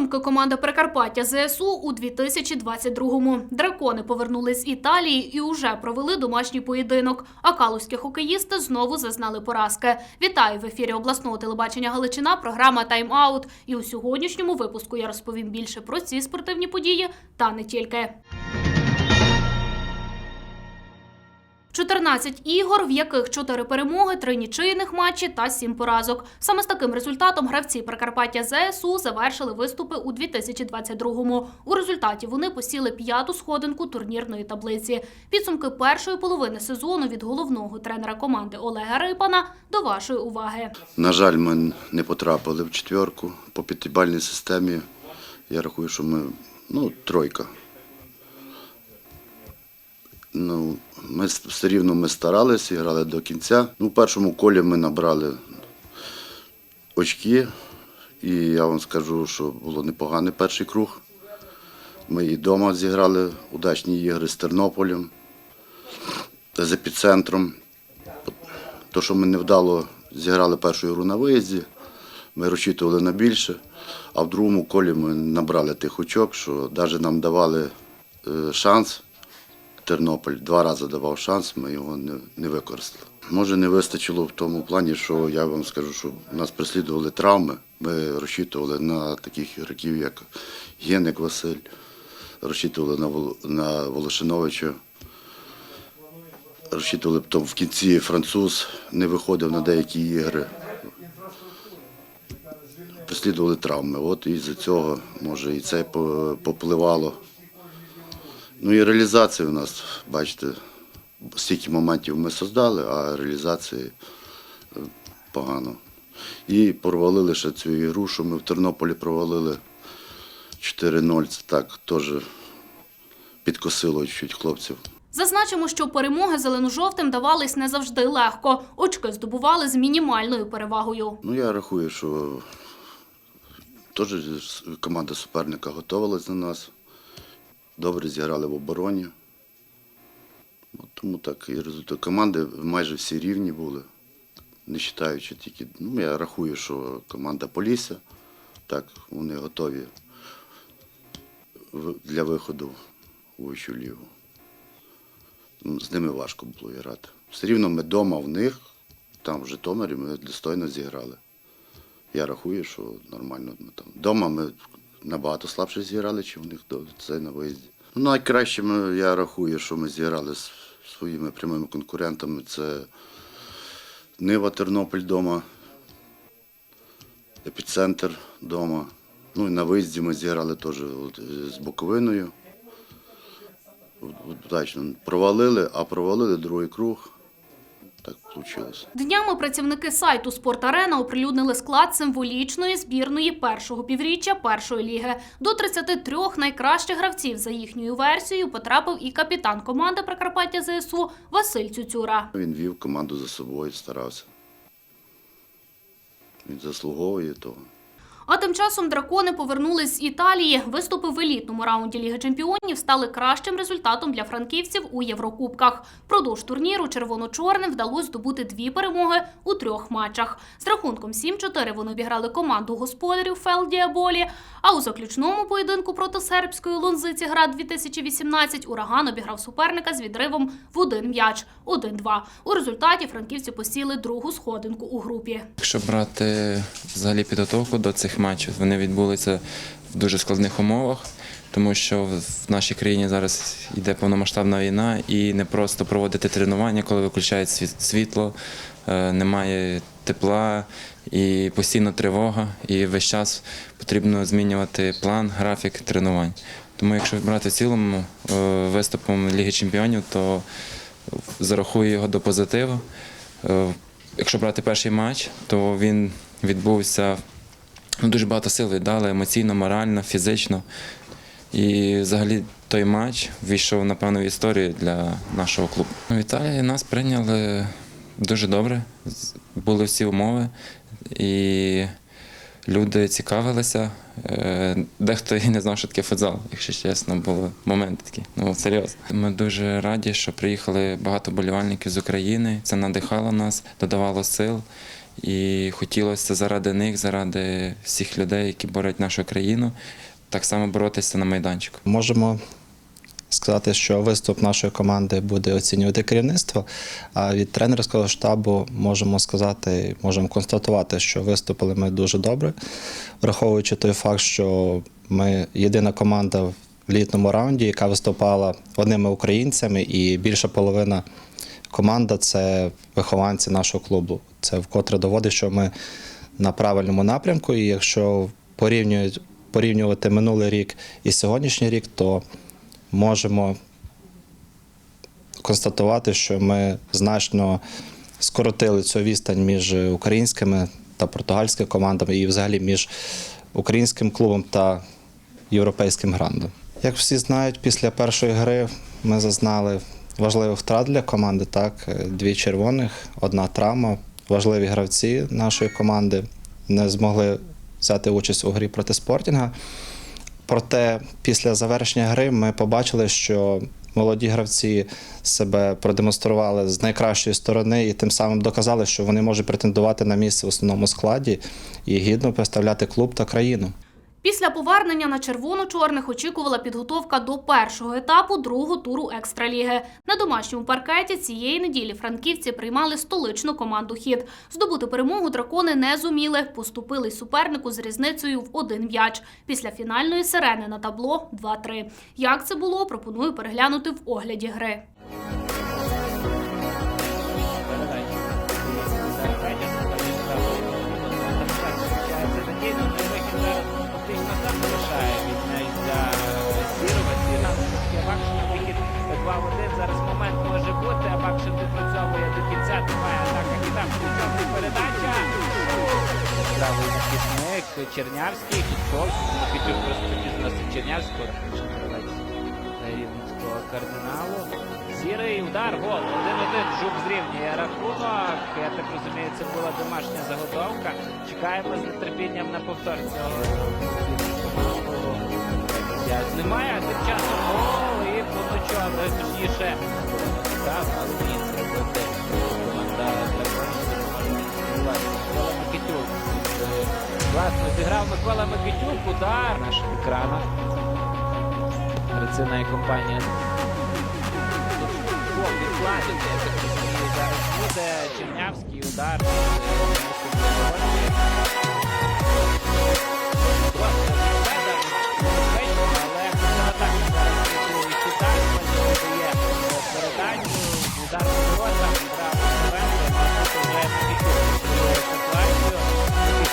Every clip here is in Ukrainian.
підсумки команда Прикарпаття ЗСУ у 2022-му. Дракони повернулись з Італії і уже провели домашній поєдинок. А калузькі хокеїсти знову зазнали поразки. Вітаю в ефірі обласного телебачення Галичина. Програма Тайм-аут. І у сьогоднішньому випуску я розповім більше про ці спортивні події та не тільки. 14 ігор, в яких 4 перемоги, 3 нічийних матчі та 7 поразок. Саме з таким результатом гравці Прикарпаття ЗСУ завершили виступи у 2022-му. У результаті вони посіли п'яту сходинку турнірної таблиці. Підсумки першої половини сезону від головного тренера команди Олега Рипана до вашої уваги. На жаль, ми не потрапили в четверку по п'ятибальній системі. Я рахую, що ми ну, тройка. Ну, ми все рівно ми старалися, грали до кінця. Ну, в першому колі ми набрали очки, і я вам скажу, що було непоганий перший круг. Ми і вдома зіграли удачні ігри з Тернополем, з епіцентром. То, що ми невдало зіграли першу гру на виїзді, ми розчитували на більше, а в другому колі ми набрали тих очок, що навіть нам давали е, шанс. Тернополь два рази давав шанс, ми його не, використали. Може, не вистачило в тому плані, що я вам скажу, що нас переслідували травми. Ми розчитували на таких ігроків, як Геник Василь, розчитували на, на Волошиновича. Розчитували потім в кінці француз не виходив на деякі ігри. Послідували травми. От і з цього може і це попливало. Ну і реалізація у нас, бачите, стільки моментів ми создали, а реалізації е, погано. І провалили ще цю ігру, що ми в Тернополі провалили 4-0. Це так теж підкосило чуть хлопців. Зазначимо, що перемоги зелено-жовтим давались не завжди легко. Очки здобували з мінімальною перевагою. Ну, я рахую, що теж команда суперника готувалась на нас. Добре зіграли в обороні. От Тому так і результат. Команди майже всі рівні були, не вважаючи тільки. Ну, я рахую, що команда Полісся, так, вони готові для виходу у вищу лігу. З ними важко було грати. Все рівно ми вдома в них, там в Житомирі ми достойно зіграли. Я рахую, що нормально ми там. Дома ми набагато слабше зіграли, ніж в них це на виїзді. Ну, найкраще я рахую, що ми зіграли з своїми прямими конкурентами. Це Нива Тернопіль вдома, епіцентр вдома. Ну і на виїзді ми зіграли теж з Буковиною. Удачно провалили, а провалили другий круг. Так получилось. Днями працівники сайту «Спортарена» оприлюднили склад символічної збірної першого півріччя першої ліги. До 33 найкращих гравців за їхньою версією потрапив і капітан команди Прикарпаття ЗСУ Василь Цюцюра. Він вів команду за собою, старався. Він заслуговує того. А тим часом дракони повернулись з Італії. Виступи в елітному раунді Ліги Чемпіонів стали кращим результатом для франківців у Єврокубках. Продовж турніру червоно-чорним вдалося здобути дві перемоги у трьох матчах. З рахунком 7-4 вони обіграли команду господарів Фелдіаболі. А у заключному поєдинку проти сербської лонзиці гра 2018 ураган обіграв суперника з відривом в один м'яч 1-2. У результаті франківці посіли другу сходинку у групі. Якщо брати взагалі підготовку до цих матчів, вони відбулися в дуже складних умовах, тому що в нашій країні зараз йде повномасштабна війна і не просто проводити тренування, коли виключають світ- світло, е, немає тепла і постійно тривога, і весь час потрібно змінювати план, графік тренувань. Тому якщо брати в цілому е, виступом Ліги Чемпіонів, то зарахую його до позитиву. Е, Якщо брати перший матч, то він відбувся ну, дуже багато сил віддали емоційно, морально, фізично. І взагалі той матч війшов, напевно, в історію для нашого клубу. В Італії нас прийняли дуже добре, були всі умови, і люди цікавилися. Е, Дехто і не знав, що таке футзал, якщо чесно, були моменти такі. Ну, серйозно. Ми дуже раді, що приїхали багато болівальників з України. Це надихало нас, додавало сил. І хотілося заради них, заради всіх людей, які борють нашу країну, так само боротися на майданчику. Можемо сказати, що виступ нашої команди буде оцінювати керівництво. А від тренерського штабу можемо сказати, можемо констатувати, що виступили ми дуже добре, враховуючи той факт, що ми єдина команда в літному раунді, яка виступала одними українцями, і більша половина команда це вихованці нашого клубу. Це вкотре доводить, що ми на правильному напрямку. І якщо порівнювати минулий рік і сьогоднішній рік, то можемо констатувати, що ми значно скоротили цю відстань між українськими та португальськими командами і взагалі між українським клубом та європейським грандом. Як всі знають, після першої гри ми зазнали важливих втрат для команди. Так, дві червоних, одна травма. Важливі гравці нашої команди не змогли взяти участь у грі проти спортінга. Проте після завершення гри ми побачили, що молоді гравці себе продемонстрували з найкращої сторони і тим самим доказали, що вони можуть претендувати на місце в основному складі і гідно представляти клуб та країну. Після повернення на червоно-чорних очікувала підготовка до першого етапу другого туру екстраліги. На домашньому паркеті цієї неділі франківці приймали столичну команду хід. Здобути перемогу дракони не зуміли. Поступили супернику з різницею в один м'яч. Після фінальної сирени на табло 2-3. Як це було, пропоную переглянути в огляді гри. Правий захисник Чернявський, Кітков, Микитюк просто підносить Чернявського, технічний гравець Рівненського кардиналу. Сірий удар, гол, 1-1, Жук зрівнює рахунок. Я так розумію, це була домашня заготовка. Чекаємо з нетерпінням на повтор цього. Немає, тим часом гол і поночок, точніше. Так, Класно. Зіграв Микола Микитюк, удар. Наших екранах. Грицина і компанія. буде Гол відкладений,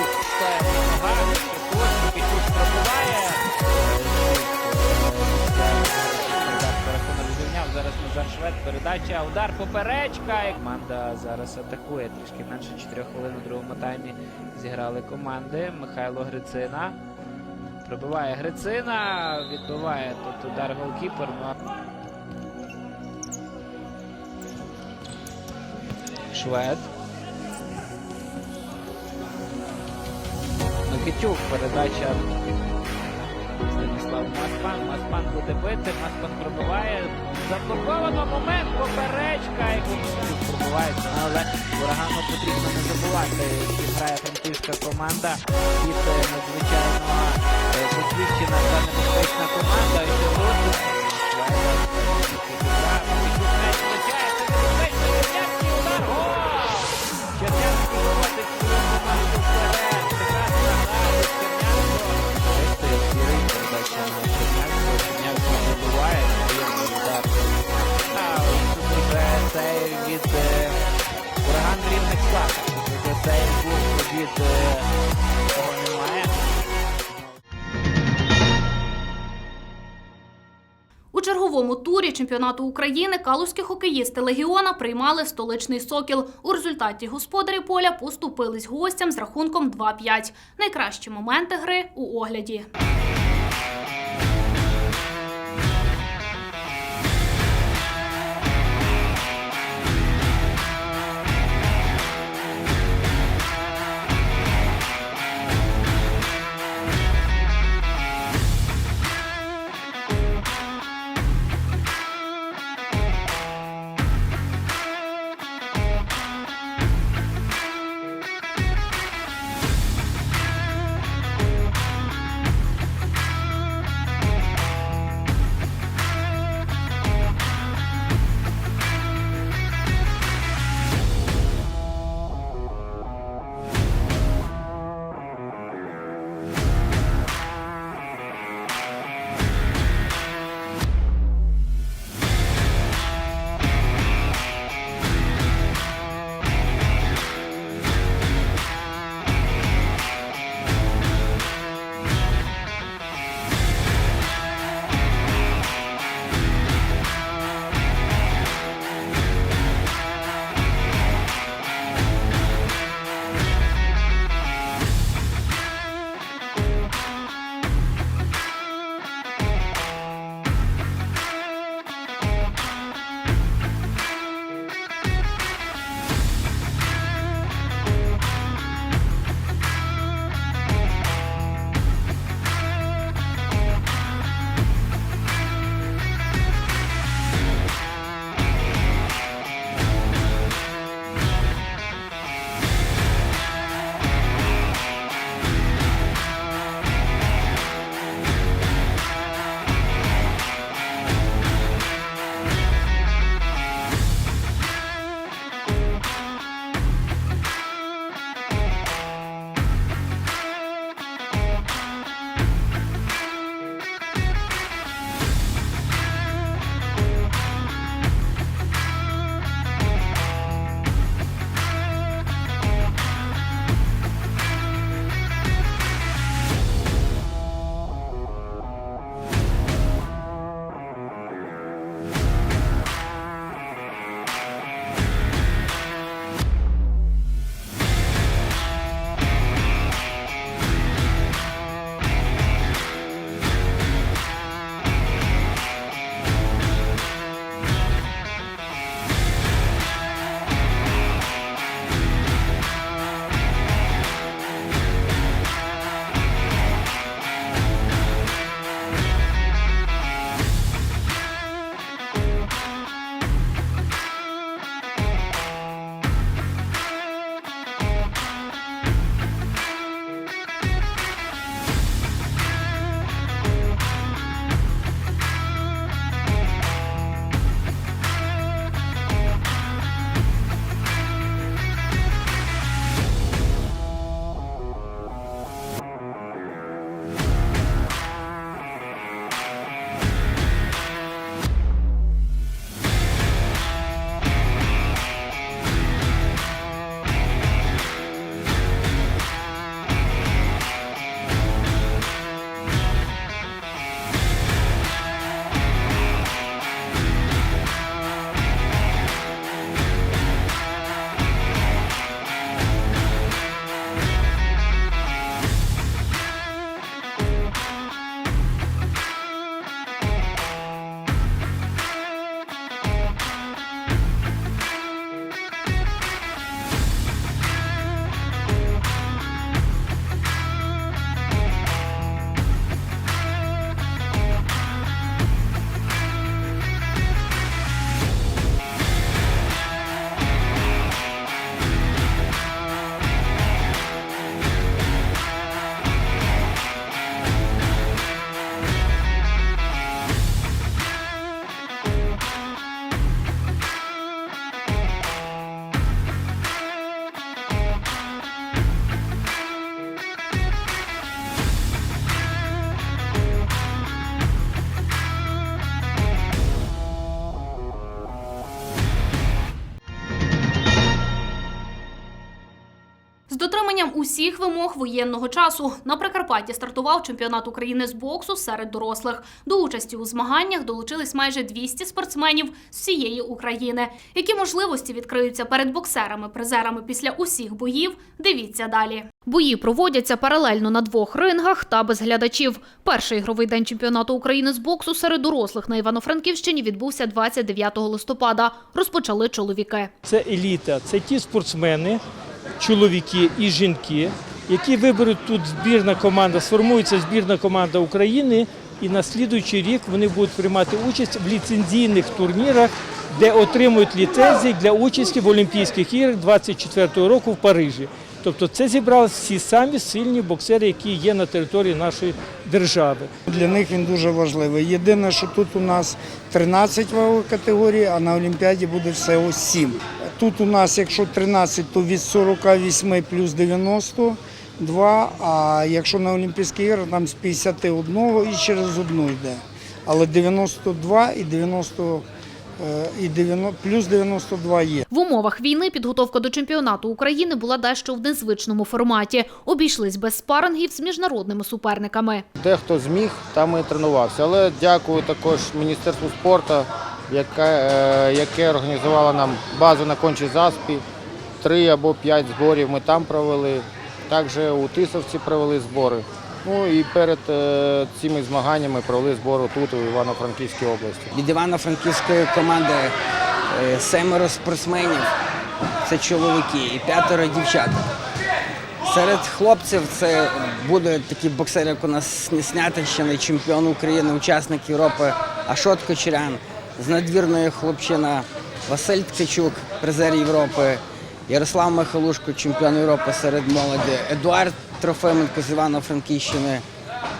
я так розумію, зараз буде Чернявський удар. Зараз Назар Швед, передача, удар поперечка. І Команда зараз атакує. Трішки менше 4 хвилин у другому таймі зіграли команди. Михайло Грицина. Пробиває Грицина, відбиває тут удар голкіпер. Ну, Швед. Микитюк, передача. Станіслав Маспан. Маспан буде бити, Маспан пробиває. Заблоковано момент, поперечка. І Микитюк пробивається, але урагану потрібно не забувати. Грає франківська команда. Від е, надзвичайно е, досвідчена та небезпечна команда. І від. У черговому турі чемпіонату України калузькі хокеїсти Легіона приймали столичний сокіл. У результаті господарі поля поступились гостям з рахунком 2-5. Найкращі моменти гри у огляді. Усіх вимог воєнного часу. На Прикарпатті стартував чемпіонат України з боксу серед дорослих. До участі у змаганнях долучились майже 200 спортсменів з всієї України. Які можливості відкриються перед боксерами-призерами після усіх боїв? Дивіться далі. Бої проводяться паралельно на двох рингах та без глядачів. Перший ігровий день чемпіонату України з боксу серед дорослих на Івано-Франківщині відбувся 29 листопада. Розпочали чоловіки. Це еліта, це ті спортсмени, чоловіки і жінки, які виберуть тут збірна команда, сформується збірна команда України, і на слідуючий рік вони будуть приймати участь в ліцензійних турнірах, де отримують ліцензії для участі в Олімпійських іграх 24-го року в Парижі. Тобто це зібралися всі самі сильні боксери, які є на території нашої держави. Для них він дуже важливий. Єдине, що тут у нас 13 вагових категорій, а на Олімпіаді буде всього 7. Тут у нас, якщо 13, то від 48 плюс 92, а якщо на Олімпійські ігри, там з 51 і через одну йде. Але 92 і 90, е, і 90 плюс 92 є. В умовах війни підготовка до чемпіонату України була дещо в незвичному форматі. Обійшлись без спарингів з міжнародними суперниками. Де хто зміг, там і тренувався. Але дякую також Міністерству спорту, яке, е, яке організувало нам базу на кончій заспі. Три або п'ять зборів ми там провели. Також у Тисовці провели збори. Ну і перед е, цими змаганнями провели збори тут, у Івано-Франківській області. Від Івано-Франківської команди е, семеро спортсменів це чоловіки і п'ятеро дівчат. Серед хлопців це буде такий боксер, як у нас Снятищини, чемпіон України, учасник Європи Ашот Кочерян, з надвірної хлопчина Василь Ткачук, призер Європи, Ярослав Михалушко, чемпіон Європи серед молоді, Едуард Трофименко з Івано-Франківщини,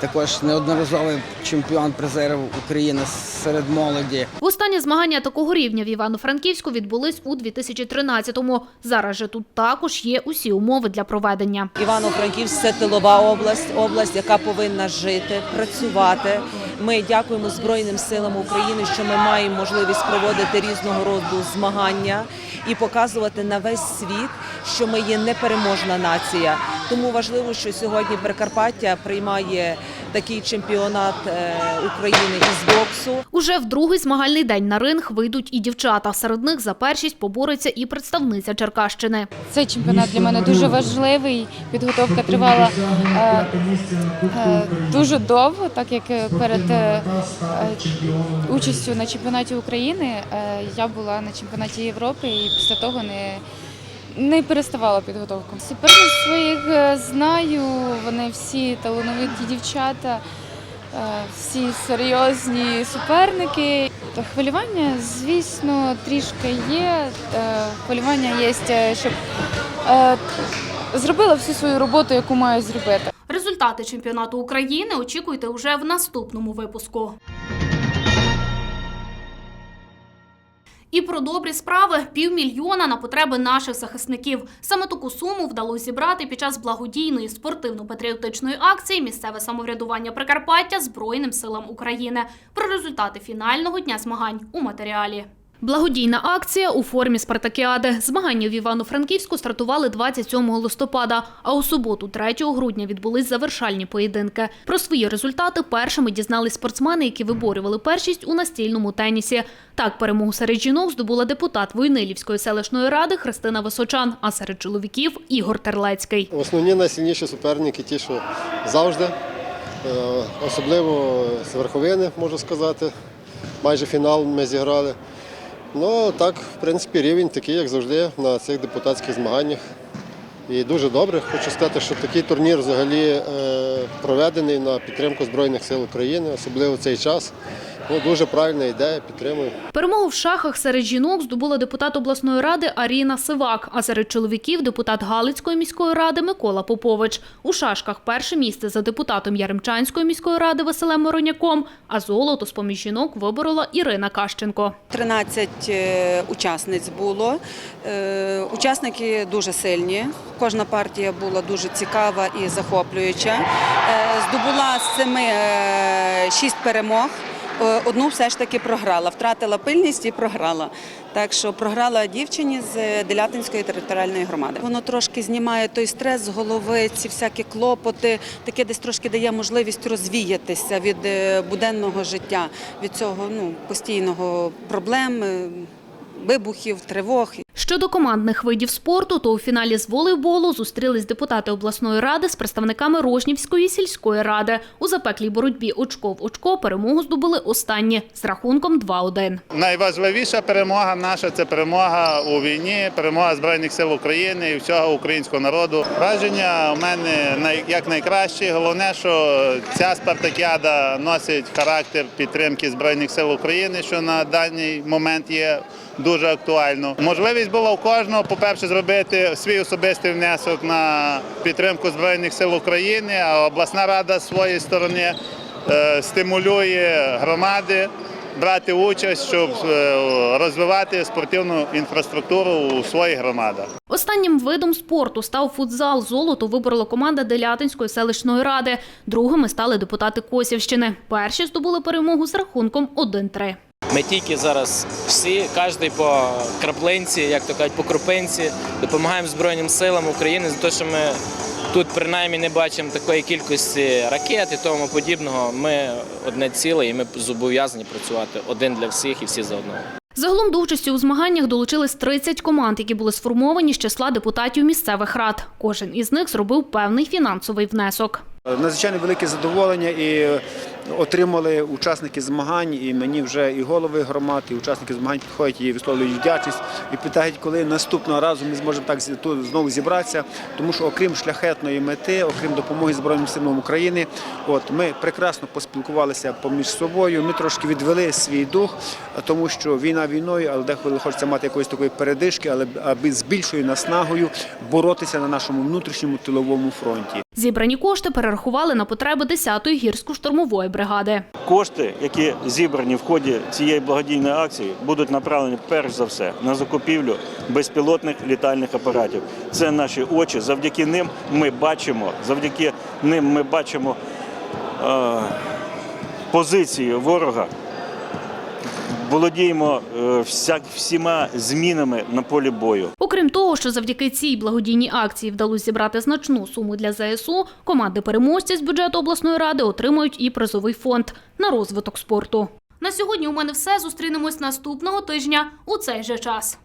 також неодноразовий чемпіон призерів України серед молоді. Востаннє змагання такого рівня в Івано-Франківську відбулись у 2013-му. Зараз же тут також є усі умови для проведення. Івано-Франківськ це тилова область, область, яка повинна жити, працювати. Ми дякуємо Збройним силам України, що ми маємо можливість проводити різного роду змагання і показувати на весь світ, що ми є непереможна нація. Тому важливо, що сьогодні Прикарпаття приймає такий чемпіонат е, України із боксу. Уже в другий змагальний день на ринг вийдуть і дівчата. Серед них за першість побореться і представниця Черкащини. Цей чемпіонат для мене дуже важливий. Підготовка тривала е, е, дуже довго, так як е, перед е, е, участю на чемпіонаті України е, я була на чемпіонаті Європи і після того не, не переставала підготовку. Суперниць своїх е, знаю, вони всі талановиті дівчата. е, Всі серйозні суперники. Хвилювання, звісно, трішки є. Е, Хвилювання є, щоб зробила всю свою роботу, яку маю зробити. Результати чемпіонату України очікуйте уже в наступному випуску. І про добрі справи півмільйона на потреби наших захисників. Саме таку суму вдалося зібрати під час благодійної спортивно-патріотичної акції місцеве самоврядування Прикарпаття Збройним силам України. Про результати фінального дня змагань у матеріалі. Благодійна акція у формі спартакіади. Змагання в Івано-Франківську стартували 27 листопада, а у суботу, 3 грудня, відбулись завершальні поєдинки. Про свої результати першими дізнались спортсмени, які виборювали першість у настільному тенісі. Так, перемогу серед жінок здобула депутат Войнилівської селищної ради Христина Височан, а серед чоловіків Ігор Терлецький. Основні найсильніші суперники, ті, що завжди, е, особливо з верховини, можу сказати. Майже фінал ми зіграли. Ну так, в принципі, рівень такий, як завжди, на цих депутатських змаганнях. І дуже добре. Хочу сказати, що такий турнір взагалі е, проведений на підтримку Збройних сил України, особливо в цей час. Ну, дуже правильна ідея, підтримую. Перемогу в шахах серед жінок здобула депутат обласної ради Аріна Сивак, а серед чоловіків депутат Галицької міської ради Микола Попович. У шашках перше місце за депутатом Яремчанської міської ради Василем Мороняком, а золото з поміж жінок виборола Ірина Кащенко. 13 е, учасниць було. Е, Учасники дуже сильні. Кожна партія була дуже цікава і захоплююча. Е, Здобула з цими е, шість перемог. Е, одну все ж таки програла. Втратила пильність і програла. Так що програла дівчині з Делятинської територіальної громади. Воно трошки знімає той стрес з голови, ці всякі клопоти, таке десь трошки дає можливість розвіятися від е, буденного життя, від цього ну, постійного проблем, е, вибухів, тривог. Щодо командних видів спорту, то у фіналі з волейболу зустрілись депутати обласної ради з представниками Рожнівської сільської ради. У запеклій боротьбі очко в очко перемогу здобули останні з рахунком 2-1. Найважливіша перемога наша це перемога у війні, перемога Збройних сил України і всього українського народу. Враження у мене як найкраще. Головне, що ця спартакіада носить характер підтримки Збройних сил України, що на даний момент є дуже актуально. Можливість була у кожного, по-перше, зробити свій особистий внесок на підтримку Збройних сил України, а обласна рада з своєї сторони е, стимулює громади брати участь, щоб е, розвивати спортивну інфраструктуру у своїх громадах. Останнім видом спорту став футзал. Золото виборола команда Делятинської селищної ради. Другими стали депутати Косівщини. Перші здобули перемогу з рахунком 1-3. Ми тільки зараз всі, кожен по краплинці, як то кажуть, по крупинці, допомагаємо Збройним силам України за те, що ми тут принаймні не бачимо такої кількості ракет і тому подібного. Ми одне ціле і ми зобов'язані працювати один для всіх і всі за одного. Загалом до участі у змаганнях долучились 30 команд, які були сформовані з числа депутатів місцевих рад. Кожен із них зробив певний фінансовий внесок. Надзвичайно велике задоволення і отримали учасники змагань, і мені вже і голови громад, і учасники змагань підходять і висловлюють вдячність і питають, коли наступного разу ми зможемо так тут знову зібратися. Тому що окрім шляхетної мети, окрім допомоги Збройним силам України, от ми прекрасно поспілкувалися поміж собою. Ми трошки відвели свій дух, тому що війна війною, але деколи хочеться мати якоїсь такої передишки, але аби з більшою наснагою боротися на нашому внутрішньому тиловому фронті. Зібрані кошти перерахували на потреби 10-ї гірсько-штурмової бригади. Кошти, які зібрані в ході цієї благодійної акції, будуть направлені перш за все на закупівлю безпілотних літальних апаратів. Це наші очі. Завдяки ним ми бачимо, завдяки ним ми бачимо е, позиції ворога. Володіємо е, всяк, всіма змінами на полі бою. Окрім того, що завдяки цій благодійній акції вдалося зібрати значну суму для ЗСУ, команди переможці з бюджету обласної ради отримують і призовий фонд на розвиток спорту. На сьогодні у мене все. Зустрінемось наступного тижня у цей же час.